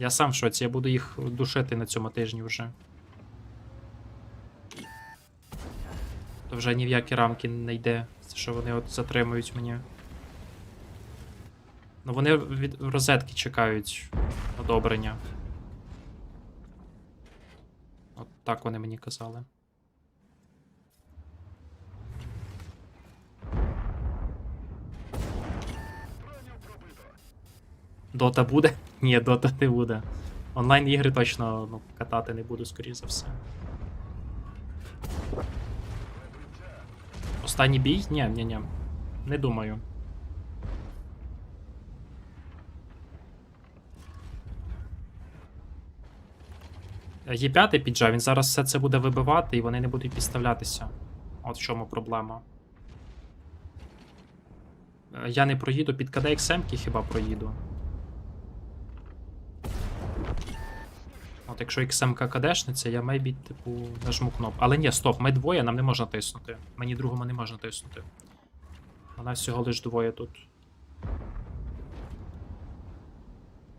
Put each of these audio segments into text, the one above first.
Я сам в шоці, я буду їх душити на цьому тижні вже. То вже ні в які рамки не йде, що вони от затримують мені. Ну вони від розетки чекають одобрення. От так вони мені казали. Дота буде? Ні, дота не буде. Онлайн ігри точно ну, катати не буду, скоріше за все. Останній бій? Ні, ні, ні. Не думаю. Є п'ятий піджав, він зараз все це буде вибивати і вони не будуть підставлятися. От в чому проблема. Е, Я не проїду під КДХМ хіба проїду. От якщо XMK кадешниця, я мейбі, типу, нажму кнопку. Але ні, стоп, ми двоє, нам не можна тиснути. Мені другому не можна тиснути. У нас всього лиш двоє тут.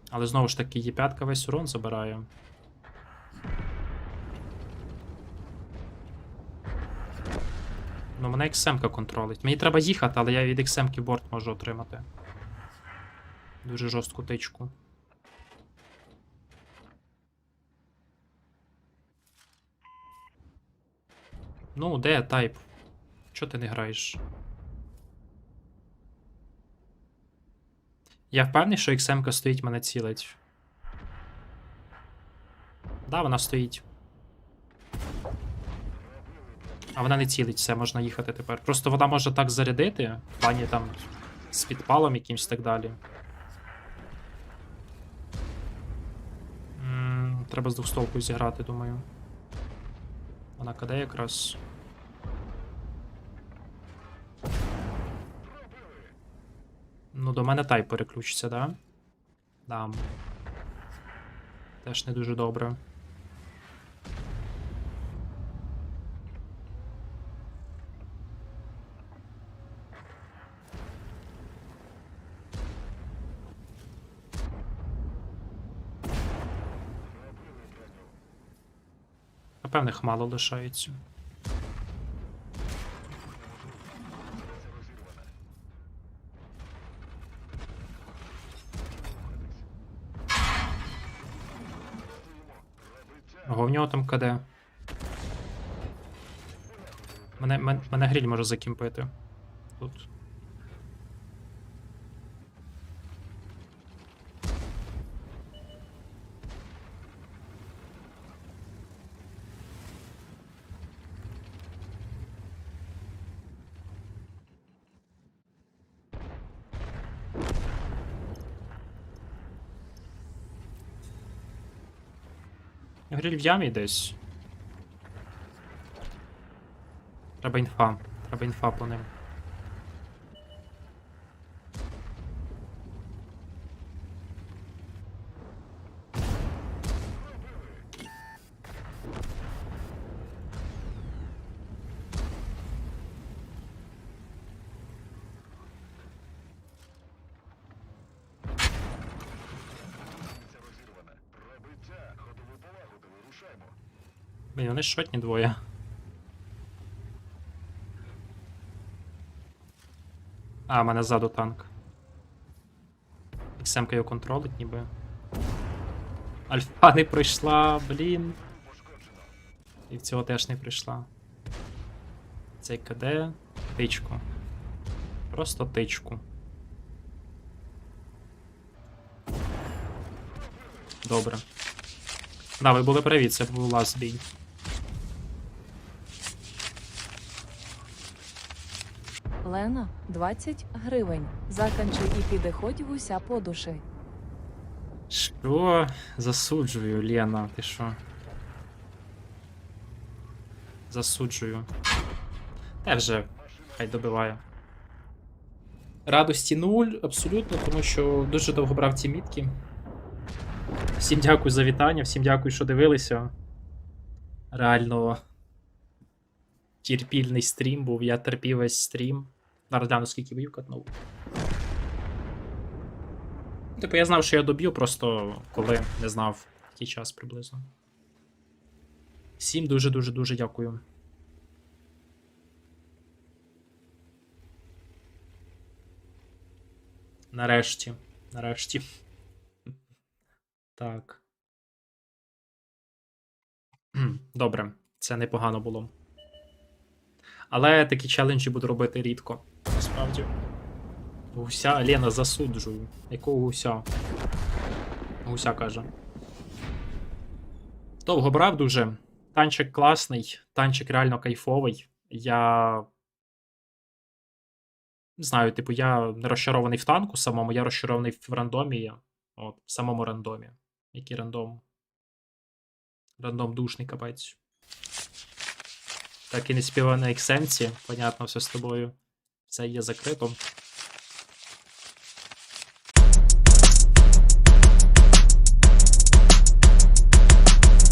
Але знову ж таки, Є5 весь урон забирає. Ну, мене XM контролить. Мені треба їхати, але я від XM борт можу отримати. Дуже жорстку тичку. Ну, де тайп? Чого ти не граєш? Я впевнений, що XM стоїть мене цілить. Да, вона стоїть. А вона не цілить, все, можна їхати тепер. Просто вона може так зарядити, в плані там з підпалом якимсь так далі. Треба з двохстолкою зіграти, думаю. Вона КД якраз. Ну, до мене тайп переключиться, да? Да. Теж не дуже добре. Напевне, їх мало лишається. Ого, в нього там КД. Мене, мене, мене гріль може закімпити. Тут. Гріль в ямі десь. Треба інфа. Треба інфа по ним. Блін, вони шотні двоє. А, мене ззаду танк. XM його контролить ніби. Альфа не пройшла, блін. І в цього теж не прийшла. Цей КД. Тичку. Просто тичку. Добре. Да, ви були праві, це був ласт бій. Лена 20 гривень. Заканчуй і піде хоть гуся по душі. Що? Засуджую, Лена, ти що? Засуджую. Та вже хай добиває. Радості нуль, абсолютно, тому що дуже довго брав ці мітки. Всім дякую за вітання, всім дякую, що дивилися. Реально. Терпільний стрім був, я терпів весь стрім. Зараз гляну, скільки бою катнув. Типу, я знав, що я доб'ю, просто коли не знав, який час приблизно. Всім дуже-дуже дуже дякую. Нарешті. Нарешті. Так. Добре, це непогано було. Але такі челенджі буду робити рідко, насправді. Гуся Лена засуджую. Якого гуся? Гуся каже. Довго брав дуже. Танчик класний, танчик реально кайфовий. Я. Не знаю, типу, я не розчарований в танку самому, я розчарований в рандомі. От, в самому рандомі. Який рандом? Рандом душний капець. Так і не співав на ексенці. Понятно, все з тобою. Це є закрито.